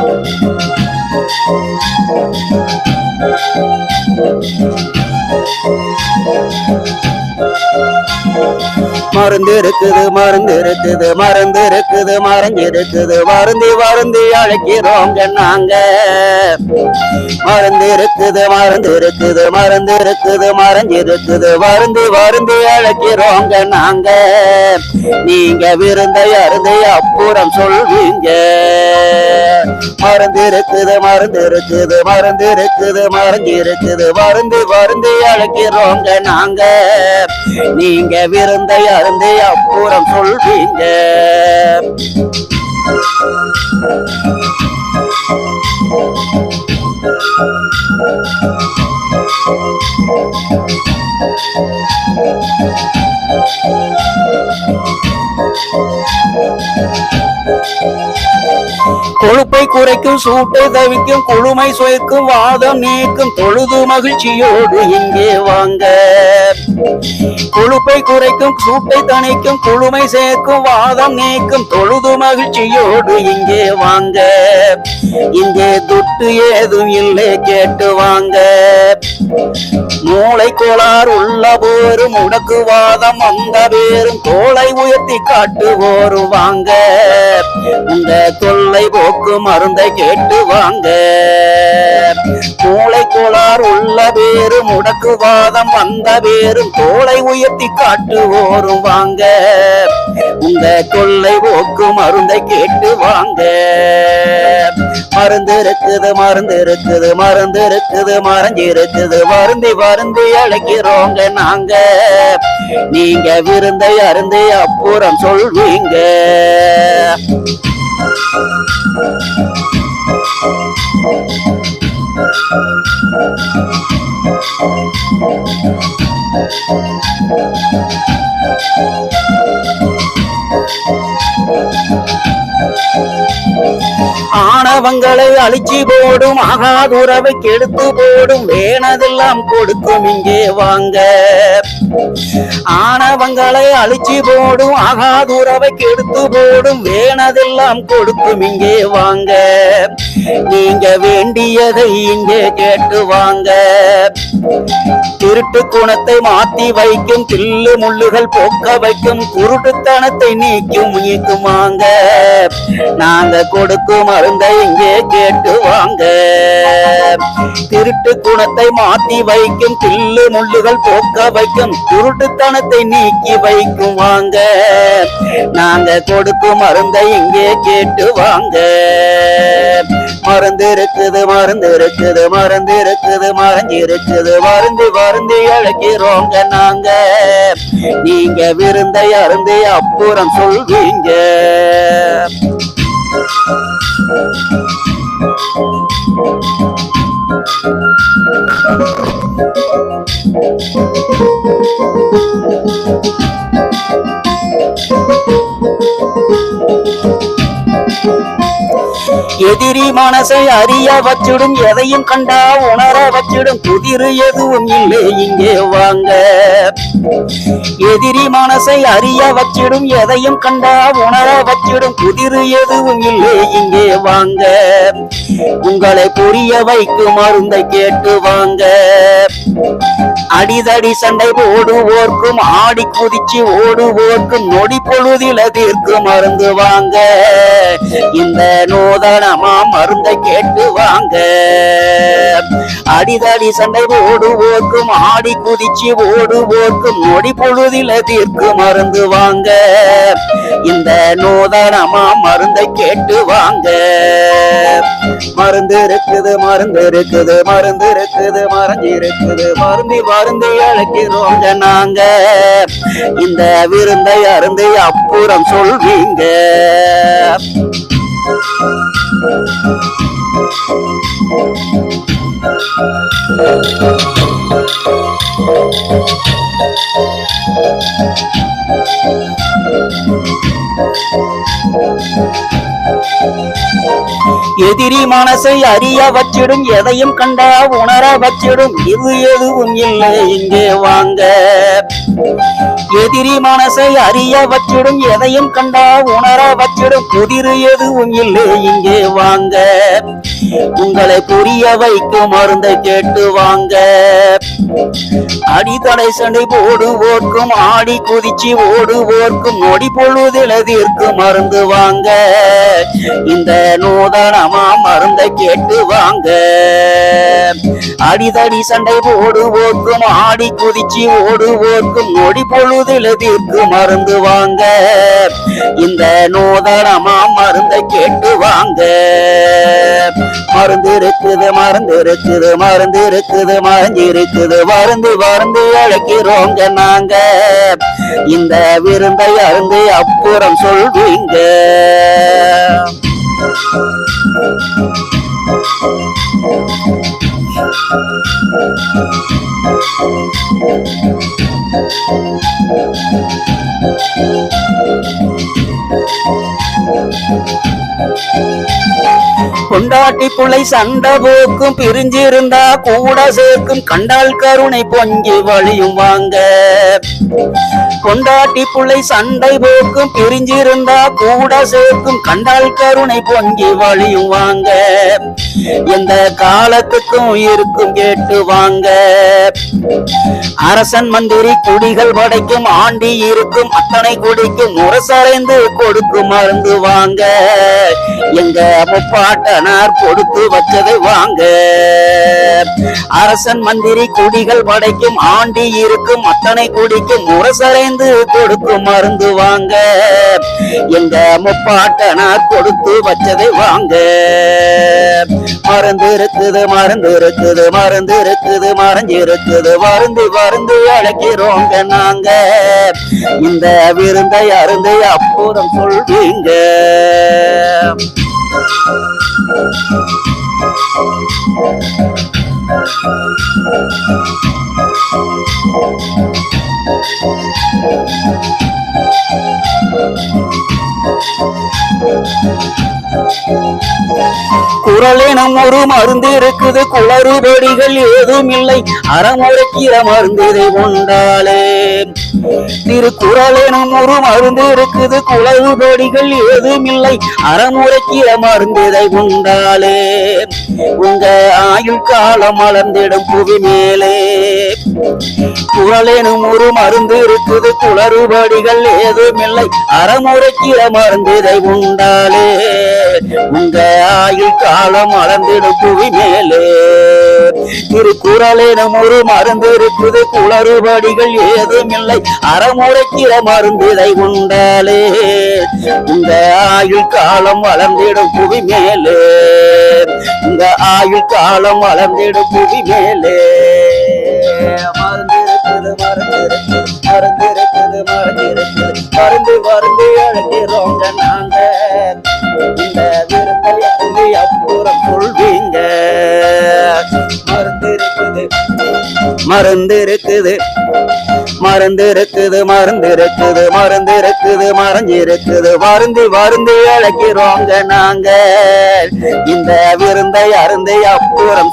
Thank you. மருந்து இருக்குது மருந்து இருக்குது மருந்து இருக்குது மறைஞ்சு இருக்குது வருந்தி வருந்தி அழைக்கிறோம் நாங்க மருந்து இருக்குது மருந்து இருக்குது மருந்து இருக்குது மறைஞ்சு இருக்குது வருந்தி வருந்தி அழைக்கிறோங்க நாங்க நீங்க விருந்தை அருந்து அப்புறம் சொல்வீங்க. மருந்து இருக்குது மருந்து இருக்குது மருந்து இருக்குது மறைஞ்சு இருக்குது வருந்தி வருந்தி அழைக்கிறோங்க நாங்க நீங்க விருந்தை அருந்தை அப்புறம் சொல்வீங்க Thank you. கொழுப்பை குறைக்கும் சூட்டை தவிக்கும் குளுமை சுவைக்கும் வாதம் நீக்கும் தொழுது மகிழ்ச்சியோடு இங்கே வாங்க. கொழுப்பை குறைக்கும் சூட்டை தணிக்கும் குளுமை சேர்க்கும் வாதம் நீக்கும் தொழுது மகிழ்ச்சியோடு இங்கே வாங்க. இங்கே துட்டு ஏதும் இல்லை கேட்டு வாங்க. மூளை கோளாறு உள்ள போரும் வாதம் அந்த பேரும் தோலை உயர்த்தி காட்டுவோரு வாங்க. உங்க தொல்லை போக்கு மருந்தை கேட்டு வாங்க. மூளை கோளார் உள்ள பேரும் முடக்குவாதம் வந்த பேரும் தோலை உயர்த்தி காட்டுவோரும் வாங்க. உங்க தொல்லை போக்கு மருந்தை கேட்டு வாங்க. மருந்து இருக்குது மருந்து இருக்குது மருந்து இருக்குது மறைஞ்சு இருக்குது. வருந்தி வருந்தி அழைக்கிறோங்க நாங்க. நீங்க விருந்தை அருந்தி அப்புறம் சொல்வீங்க. ஆணவங்களை அழிச்சி போடும் ஆகாதுறவை கெடுத்து போடும் வேணதெல்லாம் கொடுக்கும் இங்கே வாங்க. ஆணவங்களை அழிச்சி போடும் ஆகாதுறவை கெடுத்து போடும் வேணதெல்லாம் கொடுக்கும் இங்கே வாங்க. நீங்க வேண்டியதை இங்கே கேட்டு வாங்க. திருட்டு குணத்தை மாத்தி வைக்கும் தில்லு முள்ளுகள் போக்க வைக்கும் குருட்டுத்தனத்தை நீக்கும் நீக்குமாங்க நாங்க கொடுக்கும் மருந்தை இங்கே கேட்டு வாங்க. திருட்டு குணத்தை மாத்தி வைக்கும் தில்லு முள்ளுகள் போக்க வைக்கும் குருட்டுத்தனத்தை நீக்கி வைக்கும் வாங்க. நாங்க கொடுக்கும் மருந்தை இங்கே கேட்டு வாங்க. மறந்து இருக்குது மறந்து இருக்குது மறந்து இருக்குது மறந்து இருக்குது வருந்தி வருந்தி அழைக்கிறோங்க நாங்க நீங்க விருந்தை அருந்தி அப்புறம் சொல்வீங்க. எதிரி மனசை அறிய வச்சிடும் எதையும் கண்டா உணர வச்சிடும். புதிர் எதுவும் இல்லை இங்கே வாங்க. எதிரி மனசை அறிய வச்சிடும் எதையும் கண்டா உணர வச்சிடும். புதிரு எதுவும் இல்லை இங்கே வாங்க. உங்களை புரிய வைக்கும் மருந்தை கேட்டு வாங்க. அடிதடி சண்டை போடுவோர்க்கும் ஆடி குதிச்சு ஓடுவோர்க்கும் நொடி பொழுதில தீர்க்கு மருந்து வாங்க. இந்த நூதனமா மருந்தை கேட்டு வாங்க. அடிதடி சண்டை ஓடுவோர்க்கும் ஆடி குதிச்சு ஓடுவோர்க்கும் நொடி பொழுதில தீர்க்கும் மருந்து வாங்க. இந்த நூதனமா மருந்தை கேட்டு வாங்க. மருந்து இருக்குது மருந்து இருக்குது மருந்து இருக்குது மருந்து இருக்குது. மருந்தி மருந்து அழைக்கிறோங்க நாங்க இந்த விருந்தை அருந்து அப்புறம் சொல்வீங்க. எதிரி மனசை அறிய வச்சிடும் எதையும் கண்டா உணர வச்சிடும் இது எதுவும் இல்லை இங்கே வாங்க. எதிரி மனசை அறிய வச்சிடும் எதையும் கண்டா உணர வச்சிடும் புதிர் எதுவும் இல்லை இங்கே வாங்க. உங்களை புரிய வைக்கும் மருந்தை கேட்டு வாங்க. அடித்தடை சண்டை போடுவோர்க்கும் ஆடி குதிச்சு ஓடுவோர்க்கும் நொடி பொழுதில் மருந்து வாங்க. இந்த நூதனமா மருந்தை கேட்டு வாங்க. அடிதடி சண்டை போடுவோர்க்கும் ஆடி குதிச்சு ஓடுவோர்க்கும் நொடி பொழுதில் தீர்க்கும் மருந்து வாங்க. இந்த நூதனமா மருந்தை கேட்டு வாங்க. மருந்து இருக்குது மருந்து இருக்குது மருந்து இருக்குது மருந்து இருக்குது. மருந்து மருந்து அழைக்கிறோங்க நாங்க. இந்த விருந்தை அருந்து அப்புறம் சொல்வீங்க. கொண்டாட்டி புள்ளை சண்டை போக்கும் பிரிஞ்சிருந்தா கூட சேர்க்கும். கண்டால் கருணை பொங்கி வழியும் வாங்க. கொண்டாட்டி புள்ளை சண்டை போக்கும் பிரிஞ்சிருந்தா கூட சேர்க்கும். கண்டால் கருணை பொங்கி வழியும் வாங்க. எந்த காலத்துக்கும் இருக்கும் கேட்டு வாங்க. அரசன் மந்திரி குடிகள் படைக்கும் ஆண்டி இருக்கும் அத்தனை குடிக்கும் முரசறைந்து கொடுக்கும் மருந்து வாங்க. எங்க முப்பாட்டனார் கொடுத்து வச்சதை வாங்க. அரசன் மந்திரி குடிகள் படைக்கும் ஆண்டி இருக்கும் அத்தனை குடிக்கும் முரசறைந்து கொடுக்கும் மருந்து வாங்க. எங்க முப்பாட்டனார் கொடுத்து வச்சதை வாங்க. மருந்து இருக்குது மறந்து இருக்குது மருந்து இருக்குது மறைஞ்சு இருக்குது மருந்து மருந்து அழைக்கிறோங்க நாங்க. இந்த விருந்தை அருந்து அப்புறம் சொல்வீங்க. குரலினம் ஒரு மருந்து இருக்குது குளறுபடிகள் ஏதும் இல்லை அறமுறைக்கிற மருந்து கொண்டாலே. உண்டாலே ஒரு மருந்து இருக்குது குளறுபடிகள் ஏதும் இல்லை அறமுறைக்கிற மருந்ததை கொண்டாலே. உண்டாலே உங்க ஆயுள் காலம் மலர்ந்திடும் புவி மேலே குரலேனும் ஒரு மருந்து இருக்குது குளறுபடிகள் ஏதும் இல்லை அறமுறைக்கிற மருந்து உண்டாலே உங்க ஆயுள் காலம் அளந்திடும் புவி மேலே திருக்குறளேனும் ஒரு மருந்து இருக்குது குளறுபடிகள் ஏதும் இல்லை. அறமுறைக்கிற மருந்துதை உண்டாலே. உங்க ஆயுள் காலம் வளர்ந்திடும் புவி மேலே உங்க ஆயுள் காலம் வளர்ந்திடும் புவி மேலே மருந்து இருக்குது மருந்து இருக்குது மருந்து மருந்து இருக்குது மருந்து அழைக்கிறோங்க நாங்க மருந்து இருக்குது மருந்து இருக்குது மருந்து இருக்குது மருந்து இருக்குது மறைஞ்சு இருக்குது மருந்து மருந்து அழைக்கிறோங்க நாங்க இந்த விருந்தை அருந்து அப்புறம்